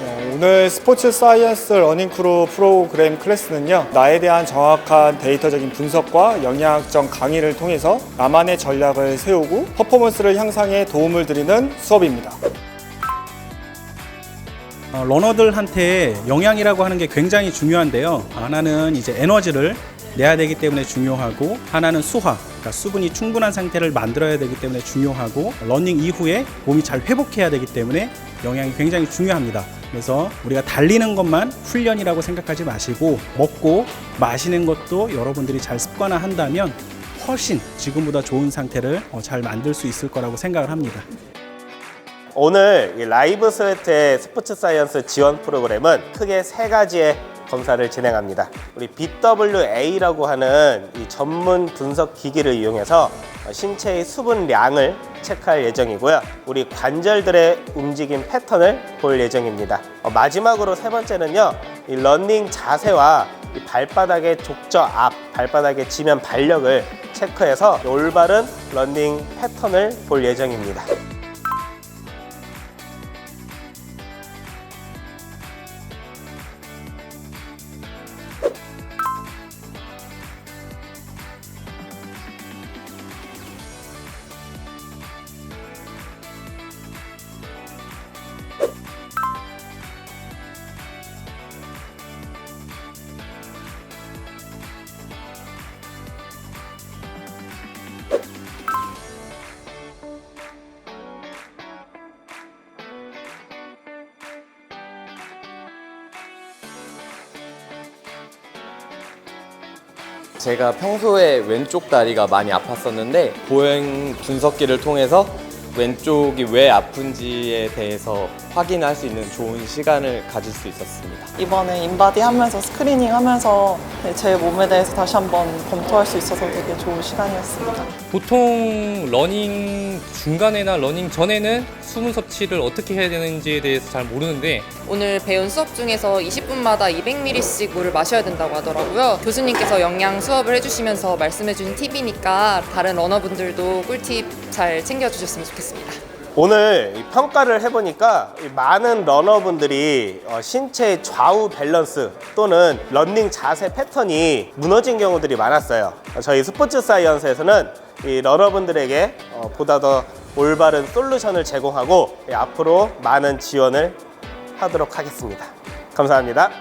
어, 오늘 스포츠 사이언스 러닝 크루 프로그램 클래스는요, 나에 대한 정확한 데이터적인 분석과 영양학적 강의를 통해서 나만의 전략을 세우고 퍼포먼스를 향상에 도움을 드리는 수업입니다. 어, 러너들한테 영양이라고 하는 게 굉장히 중요한데요. 하나는 이제 에너지를 내야 되기 때문에 중요하고 하나는 수화, 그러니까 수분이 충분한 상태를 만들어야 되기 때문에 중요하고 러닝 이후에 몸이 잘 회복해야 되기 때문에 영양이 굉장히 중요합니다. 그래서 우리가 달리는 것만 훈련이라고 생각하지 마시고 먹고 마시는 것도 여러분들이 잘 습관화 한다면 훨씬 지금보다 좋은 상태를 어, 잘 만들 수 있을 거라고 생각을 합니다. 오늘 이 라이브 스웨트의 스포츠 사이언스 지원 프로그램은 크게 세 가지의 검사를 진행합니다. 우리 BWA라고 하는 이 전문 분석 기기를 이용해서 신체의 수분량을 체크할 예정이고요. 우리 관절들의 움직임 패턴을 볼 예정입니다. 어, 마지막으로 세 번째는요. 이 러닝 자세와 이 발바닥의 족저 앞, 발바닥의 지면 발력을 체크해서 올바른 러닝 패턴을 볼 예정입니다. 제가 평소에 왼쪽 다리가 많이 아팠었는데 보행 분석기를 통해서 왼쪽이 왜 아픈지에 대해서 확인할 수 있는 좋은 시간을 가질 수 있었습니다. 이번에 인바디 하면서 스크리닝 하면서 네, 제 몸에 대해서 다시 한번 검토할 수 있어서 되게 좋은 시간이었습니다. 보통 러닝 중간에나 러닝 전에는 수분 섭취를 어떻게 해야 되는지에 대해서 잘 모르는데 오늘 배운 수업 중에서 20분마다 200ml씩 물을 마셔야 된다고 하더라고요. 교수님께서 영양 수업을 해주시면서 말씀해주신 팁이니까 다른 러너분들도 꿀팁 잘 챙겨주셨으면 좋겠습니다. 오늘 이 평가를 해보니까 이 많은 러너분들이 어, 신체의 좌우 밸런스 또는 런닝 자세 패턴이 무너진 경우들이 많았어요. 어, 저희 스포츠 사이언스에서는 이 러너분들에게 어, 보다 더 올바른 솔루션을 제공하고 예, 앞으로 많은 지원을 하도록 하겠습니다. 감사합니다.